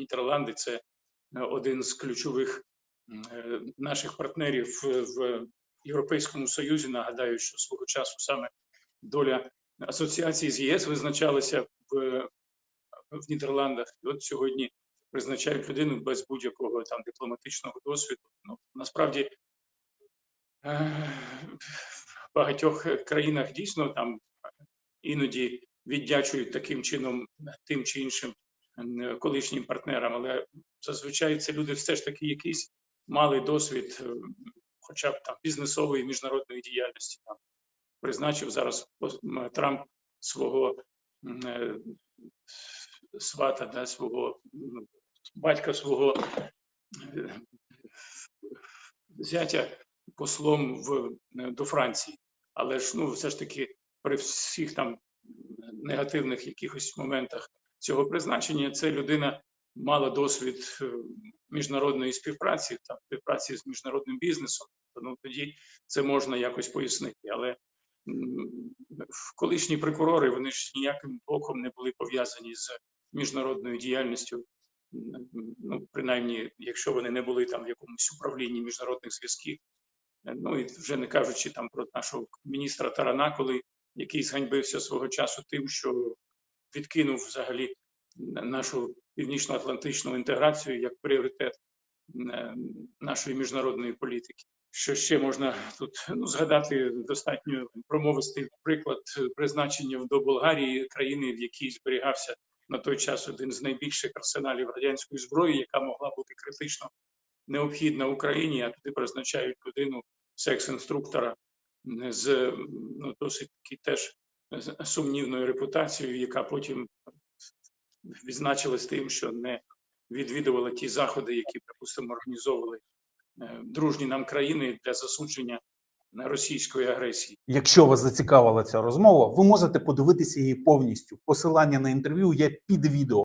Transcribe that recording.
Нідерланди це е, один з ключових е, наших партнерів в- Європейському Союзі. Нагадаю, що свого часу саме доля асоціації з ЄС визначалася в, в Нідерландах. І от сьогодні призначають людину без будь-якого там дипломатичного досвіду. Ну насправді е, в багатьох країнах дійсно там іноді віддячують таким чином тим чи іншим колишнім партнерам, але зазвичай це люди все ж таки якийсь мали досвід, е, хоча б там бізнесової міжнародної діяльності. Там призначив зараз Трамп свого е, свата, да, свого батька свого е, зятя послом в е, до Франції. Але ж ну все ж таки при всіх там негативних якихось моментах цього призначення, це людина мала досвід е, міжнародної співпраці та співпраці з міжнародним бізнесом. Ну тоді це можна якось пояснити. Але колишні прокурори вони ж ніяким боком не були пов'язані з міжнародною діяльністю. Ну, принаймні, якщо вони не були там в якомусь управлінні міжнародних зв'язків. Ну і вже не кажучи там про нашого міністра Тарана, коли який зганьбився свого часу тим, що відкинув взагалі нашу північно-атлантичну інтеграцію як пріоритет е, нашої міжнародної політики. Що ще можна тут ну, згадати достатньо промовистий приклад призначення до Болгарії, країни, в якій зберігався на той час один з найбільших арсеналів радянської зброї, яка могла бути критично необхідна Україні, а туди призначають людину секс-інструктора з ну, досить таки теж сумнівною репутацією, яка потім відзначилась тим, що не відвідувала ті заходи, які, припустимо, організовували е, дружні нам країни для засудження російської агресії. Якщо вас зацікавила ця розмова, ви можете подивитися її повністю. Посилання на інтерв'ю є під відео.